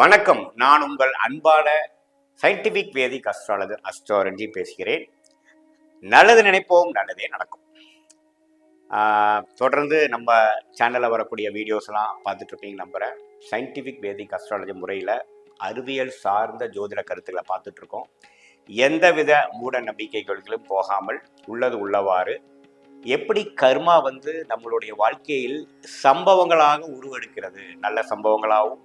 வணக்கம். நான் உங்கள் அன்பான சயின்டிபிக் வேதிக் அஸ்ட்ராலஜர் அஸ்ட்ராலஜி பேசுகிறேன். நல்லது நினைப்போம் நல்லதே நடக்கும். தொடர்ந்து நம்ம சேனலில் வரக்கூடிய வீடியோஸ்லாம் பார்த்துட்ருப்பீங்க நம்புகிறேன் சயின்டிஃபிக் வேதிக் அஸ்ட்ராலஜி முறையில் அறிவியல் சார்ந்த ஜோதிட கருத்துக்களை பார்த்துட்ருக்கோம் எந்தவித மூட நம்பிக்கைகளுக்கும் போகாமல் உள்ளது உள்ளவாறு எப்படி கர்மா வந்து நம்மளுடைய வாழ்க்கையில் சம்பவங்களாக உருவெடுக்கிறது? நல்ல சம்பவங்களாகவும்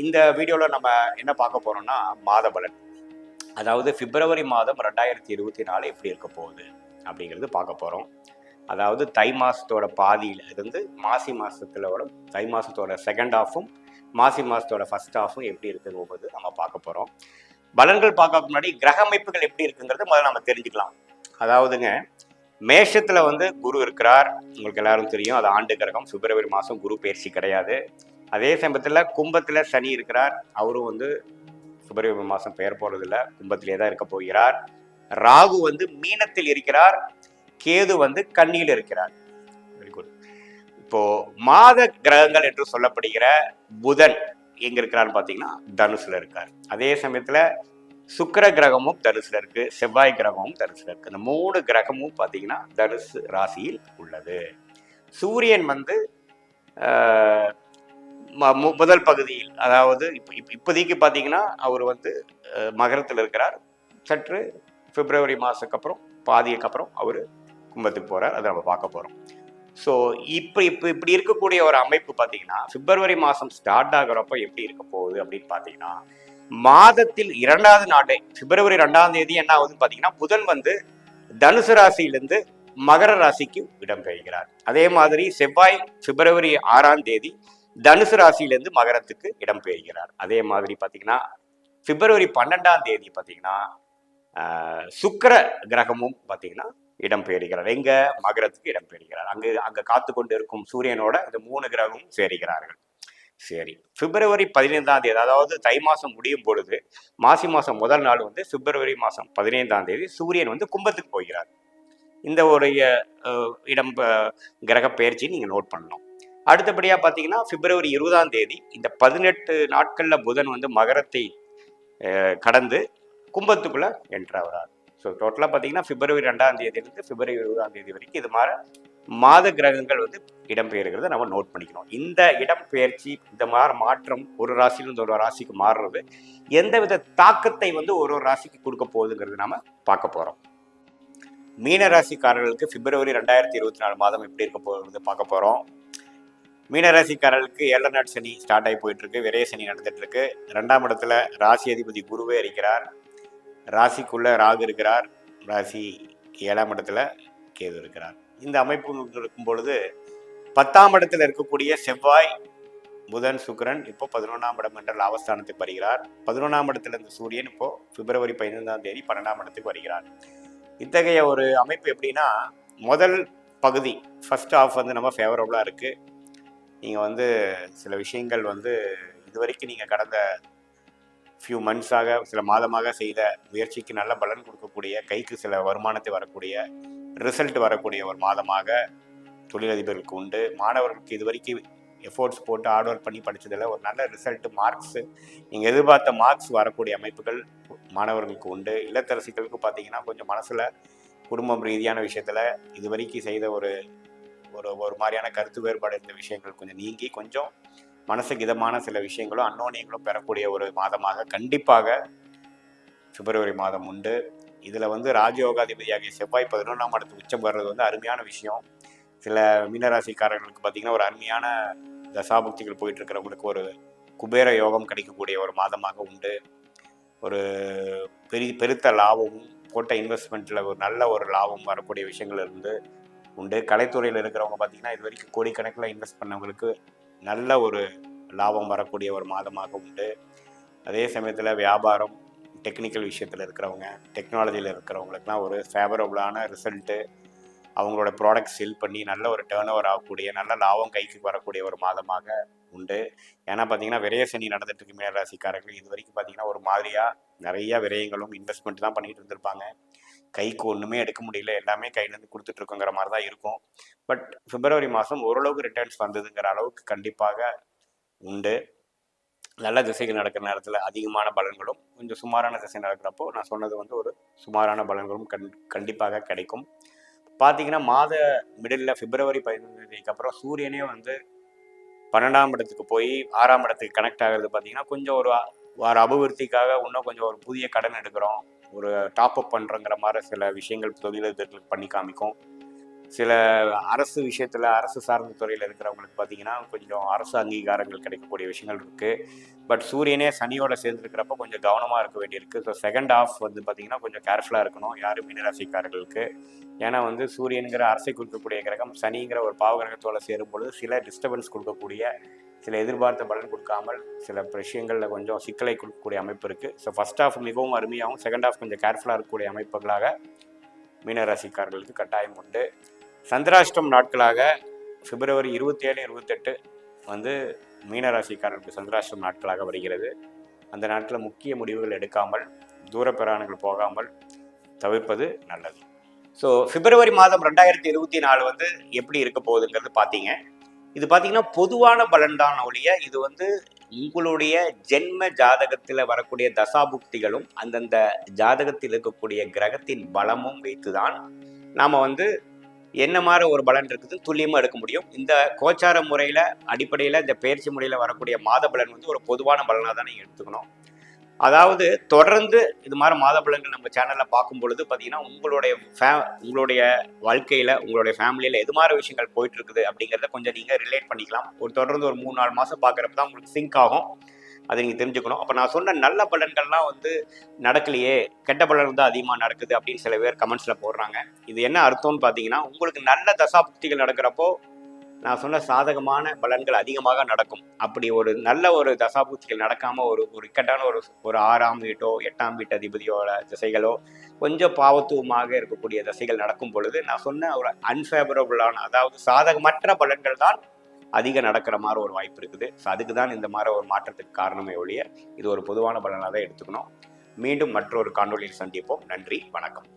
இந்த வீடியோவில் நம்ம என்ன பார்க்க போகிறோம்னா மாத பலன் அதாவது பிப்ரவரி மாதம் ரெண்டாயிரத்தி இருபத்தி நாலு எப்படி இருக்க போகுது அப்படிங்கிறது பார்க்க போகிறோம் அதாவது தை மாதத்தோட பாதியில் இருந்து மாசி மாதத்துல தை மாதத்தோட செகண்ட் ஹாஃபும் மாசி மாதத்தோட ஃபர்ஸ்ட் ஹாஃபும் எப்படி இருக்குங்கும்போது நம்ம பார்க்க போகிறோம் பலன்கள் பார்க்க முன்னாடி கிரக அமைப்புகள் எப்படி இருக்குங்கிறது முதல்ல நம்ம தெரிஞ்சுக்கலாம். அதாவதுங்க மேஷத்தில் வந்து குரு இருக்கிறார். உங்களுக்கு எல்லாரும் தெரியும் அது ஆண்டு கிரகம். பிப்ரவரி மாதம் குரு பயிற்சி கிடையாது. அதே சமயத்தில் கும்பத்தில் சனி இருக்கிறார். அவரும் வந்து பிப்ரவரி மாதம் பெயர் போகிறதில்ல கும்பத்திலே தான் இருக்க போகிறார். ராகு வந்து மீனத்தில் இருக்கிறார். கேது வந்து கண்ணியில் இருக்கிறார். வெரி குட் இப்போ மாத கிரகங்கள் என்று சொல்லப்படுகிற புதன் எங்க இருக்கிறான்னு பார்த்தீங்கன்னா தனுசுல இருக்கார். அதே சமயத்துல சுக்கிர கிரகமும் தனுசுல இருக்கு. செவ்வாய் கிரகமும் தனுசுல இருக்கு. இந்த மூணு கிரகமும் பார்த்தீங்கன்னா தனுசு ராசியில் உள்ளது. சூரியன் வந்து முதல் பகுதியில் அதாவது இப்போ இப்போதைக்கு பார்த்தீங்கன்னா அவர் வந்து மகரத்தில் இருக்கிறார். சற்று பிப்ரவரி மாதத்துக்கு அப்புறம் பாதிக்கு அப்புறம் அவர் கும்பத்துக்கு போகிறார் அதை நம்ம பார்க்க போகிறோம் ஸோ இப்போ இப்போ இப்படி இருக்கக்கூடிய ஒரு அமைப்பு பார்த்தீங்கன்னா பிப்ரவரி மாதம் ஸ்டார்ட் ஆகிறப்ப எப்படி இருக்க போகுது அப்படின்னு பார்த்தீங்கன்னா மாதத்தில் இரண்டாவது நாளே பிப்ரவரி ரெண்டாம் தேதி என்ன ஆகுதுன்னு பார்த்தீங்கன்னா புதன் வந்து தனுசு ராசியிலிருந்து மகர ராசிக்கு இடம்பெறுகிறார் அதே மாதிரி செவ்வாய் பிப்ரவரி ஆறாம் தேதி தனுசு ராசியிலேருந்து மகரத்துக்கு இடம்பெறுகிறார் அதே மாதிரி பார்த்தீங்கன்னா பிப்ரவரி பன்னெண்டாம் தேதி பார்த்தீங்கன்னா சுக்கர கிரகமும் பார்த்தீங்கன்னா இடம்பெறுகிறார் எங்க? மகரத்துக்கு இடம்பெறுகிறார் அங்கு அங்கே காத்து கொண்டு இருக்கும் சூரியனோட அந்த மூணு கிரகமும் சேருகிறார்கள். சரி. பிப்ரவரி பதினைந்தாம் தேதி அதாவது தை மாதம் முடியும் பொழுது மாசி மாதம் முதல் நாள் வந்து பிப்ரவரி மாதம் பதினைந்தாம் தேதி சூரியன் வந்து கும்பத்துக்கு போகிறார். இந்த ஒரு இடம் கிரக பயிற்சி நீங்கள் நோட் பண்ணணும். அடுத்தபடியாக பார்த்தீங்கன்னா பிப்ரவரி இருபதாம் தேதி இந்த பதினெட்டு நாட்களில் புதன் வந்து மகரத்தை கடந்து கடந்து கும்பத்துக்குள்ள என்ட்ராகிறார் ஸோ டோட்டலாக பார்த்தீங்கன்னா பிப்ரவரி ரெண்டாம் தேதியிலிருந்து பிப்ரவரி இருபதாம் தேதி வரைக்கும் இது மாதிரி மாத கிரகங்கள் வந்து இடம்பெயர்கிறத நம்ம நோட் பண்ணிக்கணும். இந்த இடம்பெயர்ச்சி இந்த மாதிரி மாற்றம் ஒரு ராசியிலிருந்து ஒரு ராசிக்கு மாறுறது எந்தவித தாக்கத்தை வந்து ஒரு ஒரு ராசிக்கு கொடுக்க போகுதுங்கிறது நம்ம பார்க்க போகிறோம் மீன ராசிக்காரர்களுக்கு பிப்ரவரி ரெண்டாயிரத்தி இருபத்தி நாலு மாதம் எப்படி இருக்க போகிறது பார்க்க போகிறோம் மீனராசிக்காரர்களுக்கு ஏழநாட் சனி ஸ்டார்ட் ஆகி போயிட்டுருக்கு. விரைய சனி நடந்துட்டு இருக்கு ரெண்டாம் இடத்துல ராசி அதிபதி குருவே இருக்கிறார். ராசிக்குள்ளே ராகு இருக்கிறார். ராசி ஏழாம் இடத்துல கேது இருக்கிறார். இந்த அமைப்பு இருக்கும் பொழுது பத்தாம் இடத்துல இருக்கக்கூடிய செவ்வாய் புதன் சுக்கரன் இப்போ பதினொன்றாம் இடம் என்ற லாபஸ்தானத்துக்கு வருகிறார். பதினொன்றாம் இடத்துல இருந்த சூரியன் இப்போ பிப்ரவரி பதினைந்தாம் தேதி பன்னெண்டாம் இடத்துக்கு வருகிறார். இத்தகைய ஒரு அமைப்பு எப்படின்னா முதல் பகுதி ஃபர்ஸ்ட் ஆஃப் வந்து நம்ம ஃபேவரபுளாக இருக்குது நீங்கள் வந்து சில விஷயங்கள் வந்து இதுவரைக்கும் நீங்கள் கடந்த ஃபியூ மந்த்ஸாக சில மாதமாக செய்த முயற்சிக்கு நல்ல பலன் கொடுக்கக்கூடிய கைக்கு சில வருமானத்தை வரக்கூடிய ரிசல்ட் வரக்கூடிய ஒரு மாதமாக தொழிலதிபர்களுக்கு உண்டு. மாணவர்களுக்கு இதுவரைக்கும் எஃபோர்ட்ஸ் போட்டு ஹார்ட் ஒர்க் பண்ணி படித்ததில் ஒரு நல்ல ரிசல்ட் மார்க்ஸு நீங்கள் எதிர்பார்த்த மார்க்ஸ் வரக்கூடிய அமைப்புகள் மாணவர்களுக்கு உண்டு. இல்லத்தரசிகளுக்கு பார்த்தீங்கன்னா கொஞ்சம் மனசில் குடும்பம் ரீதியான விஷயத்தில் இதுவரைக்கும் செய்த ஒரு ஒரு ஒரு மாதிரியான கருத்து வேறுபாடு இருந்த விஷயங்கள் கொஞ்சம் நீங்கி கொஞ்சம் மனசுக்கு இதமான சில விஷயங்களும் அன்னோனியங்களும் பெறக்கூடிய ஒரு மாதமாக கண்டிப்பாக பிப்ரவரி மாதம் உண்டு. இதில் வந்து ராஜயோகாதிபதியாகிய செவ்வாய் பதினொன்றாம் இடத்துக்கு உச்சம் வர்றது வந்து அருமையான விஷயம். சில மீனராசிக்காரர்களுக்கு பார்த்தீங்கன்னா ஒரு அருமையான தசாபக்திகள் போயிட்டு இருக்கிறவங்களுக்கு ஒரு குபேர யோகம் கிடைக்கக்கூடிய ஒரு மாதமாக உண்டு. ஒரு பெரிய பெருத்த லாபமும் போட்ட இன்வெஸ்ட்மெண்ட்டில் ஒரு நல்ல ஒரு லாபம் வரக்கூடிய விஷயங்கள் இருந்து உண்டு. கலைத்துறையில் இருக்கிறவங்க பார்த்தீங்கன்னா இது வரைக்கும் கோடிக்கணக்கில் இன்வெஸ்ட் பண்ணவங்களுக்கு நல்ல ஒரு லாபம் வரக்கூடிய ஒரு மாதமாக உண்டு. அதே சமயத்தில் வியாபாரம் டெக்னிக்கல் விஷயத்தில் இருக்கிறவங்க டெக்னாலஜியில் இருக்கிறவங்களுக்குலாம் ஒரு ஃபேவரபுளான ரிசல்ட்டு அவங்களோட ப்ராடக்ட் செல் பண்ணி நல்ல ஒரு டேர்ன் ஓவர் ஆகக்கூடிய நல்ல லாபம் கைக்கு வரக்கூடிய ஒரு மாதமாக உண்டு. ஏன்னா பார்த்தீங்கன்னா விரய சனி நடந்துட்டு இருக்கு இது வரைக்கும் பார்த்தீங்கன்னா ஒரு மாதிரியாக நிறைய விரயங்களும் இன்வெஸ்ட்மெண்ட் தான் பண்ணிட்டு இருந்திருப்பாங்க. கைக்கு ஒன்றுமே எடுக்க முடியல. எல்லாமே கையிலேருந்து கொடுத்துட்ருக்கோங்கிற மாதிரி தான் இருக்கும். பட் பிப்ரவரி மாதம் ஓரளவுக்கு ரிட்டர்ன்ஸ் வந்ததுங்கிற அளவுக்கு கண்டிப்பாக உண்டு. நல்ல திசைகள் நடக்கிற நேரத்தில் அதிகமான பலன்களும் கொஞ்சம் சுமாரான திசை நடக்கிறப்போ நான் சொன்னது வந்து ஒரு சுமாரான பலன்களும் கண் கண்டிப்பாக கிடைக்கும். பார்த்தீங்கன்னா மாத மிடில் பிப்ரவரி பதினொன்று தேதிக்கு அப்புறம் சூரியனே வந்து பன்னெண்டாம் இடத்துக்கு போய் ஆறாம் இடத்துக்கு கனெக்ட் ஆகிறது பார்த்தீங்கன்னா கொஞ்சம் ஒரு வார அபிவிருத்திக்காக இன்னும் கொஞ்சம் ஒரு புதிய கடன் எடுக்கிறோம். ஒரு டாப் அப் பண்ணுறங்கிற மாதிரி சில விஷயங்கள் தொழிலதிர்கள் பண்ணி காமிக்கும். சில அரசு விஷயத்தில் அரசு சார்ந்த துறையில் இருக்கிறவங்களுக்கு பார்த்தீங்கன்னா கொஞ்சம் அரசு அங்கீகாரங்கள் கிடைக்கக்கூடிய விஷயங்கள் இருக்குது பட் சூரியனே சனியோட சேர்ந்துருக்கிறப்ப கொஞ்சம் கவனமாக இருக்க வேண்டியிருக்கு. ஸோ செகண்ட் ஆஃப் வந்து பார்த்தீங்கன்னா கொஞ்சம் கேர்ஃபுல்லாக இருக்கணும். யார் மீனராசிக்காரர்களுக்கு ஏன்னா வந்து சூரியனுங்கிற அரசை கொடுக்கக்கூடிய கிரகம் சனிங்கிற ஒரு பாவ கிரகத்தோட சேரும் பொழுது சில டிஸ்டர்பன்ஸ் கொடுக்கக்கூடிய சில எதிர்பார்த்த பலன் கொடுக்காமல் சில விஷயங்களில் கொஞ்சம் சிக்கலை கொடுக்கக்கூடிய அமைப்பு இருக்குது ஸோ ஃபஸ்ட் ஆஃப் மிகவும் அருமையாகவும் செகண்ட் ஆஃப் கொஞ்சம் கேர்ஃபுல்லாக இருக்கக்கூடிய அமைப்புகளாக மீனராசிக்காரர்களுக்கு கட்டாயம் உண்டு. சந்திராஷ்டம் நாட்களாக பிப்ரவரி இருபத்தி ஏழு இருபத்தெட்டு வந்து மீனராசிக்காரர்களுக்கு சந்திராஷ்டம் நாட்களாக வருகிறது. அந்த நாட்டில் முக்கிய முடிவுகள் எடுக்காமல் தூர பிரயாணங்கள் போகாமல் தவிர்ப்பது நல்லது. ஸோ பிப்ரவரி மாதம் ரெண்டாயிரத்தி இருபத்தி நாலு வந்து எப்படி இருக்க போகுதுங்கிறது பார்த்தீங்க. இது பார்த்தீங்கன்னா பொதுவான பலன்தான் ஒழிய இது வந்து உங்களுடைய ஜென்ம ஜாதகத்தில் வரக்கூடிய தசாபுக்திகளும் அந்தந்த ஜாதகத்தில் இருக்கக்கூடிய கிரகத்தின் பலமும் வைத்துதான் நாம் வந்து என்ன மாதிரி ஒரு பலன் இருக்குது துல்லியமாக எடுக்க முடியும். இந்த கோச்சார முறையில் அடிப்படையில் இந்த பயிற்சி முறையில் வரக்கூடிய மாத பலன் வந்து ஒரு பொதுவான பலனாக தான் நீங்கள் எடுத்துக்கணும். அதாவது தொடர்ந்து இது மாதிரி மாத பலன்கள் நம்ம சேனலில் பார்க்கும் பொழுது பார்த்தீங்கன்னா உங்களுடைய ஃபே உங்களுடைய வாழ்க்கையில் உங்களுடைய ஃபேமிலியில் எது மாதிரி விஷயங்கள் போயிட்டு இருக்குது அப்படிங்கிறத கொஞ்சம் நீங்கள் ரிலேட் பண்ணிக்கலாம். ஒரு தொடர்ந்து ஒரு மூணு நாலு மாதம் பார்க்குறப்ப தான் உங்களுக்கு சிங்க் ஆகும். அதை நீங்கள் தெரிஞ்சுக்கணும். அப்போ நான் சொன்ன நல்ல பலன்கள்லாம் வந்து நடக்கலையே கெட்ட பலன் தான் அதிகமாக நடக்குது அப்படின்னு சில பேர் கமெண்ட்ஸில் போடுறாங்க. இது என்ன அர்த்தம்னு பார்த்தீங்கன்னா உங்களுக்கு நல்ல தசாபுக்திகள் நடக்கிறப்போ நான் சொன்ன சாதகமான பலன்கள் அதிகமாக நடக்கும். அப்படி ஒரு நல்ல ஒரு தசாபுக்திகள் நடக்காமல் ஒரு ஒரு இக்கட்டான ஒரு ஒரு ஆறாம் வீட்டோ எட்டாம் வீட்டு அதிபதியோட திசைகளோ கொஞ்சம் பாவத்துவமாக இருக்கக்கூடிய திசைகள் நடக்கும் பொழுது நான் சொன்ன ஒரு அன்ஃபேவரபுளான அதாவது சாதகமற்ற பலன்கள் தான் அதிகம் நடக்கிற மாதிரி ஒரு வாய்ப்பு இருக்குது. ஸோ அதுக்கு தான் இந்த மாதிரி ஒரு மாற்றத்துக்கு காரணமே ஒழிய இது ஒரு பொதுவான பலனாக தான் எடுத்துக்கணும். மீண்டும் மற்றொரு காணொலியில் சந்திப்போம். நன்றி வணக்கம்.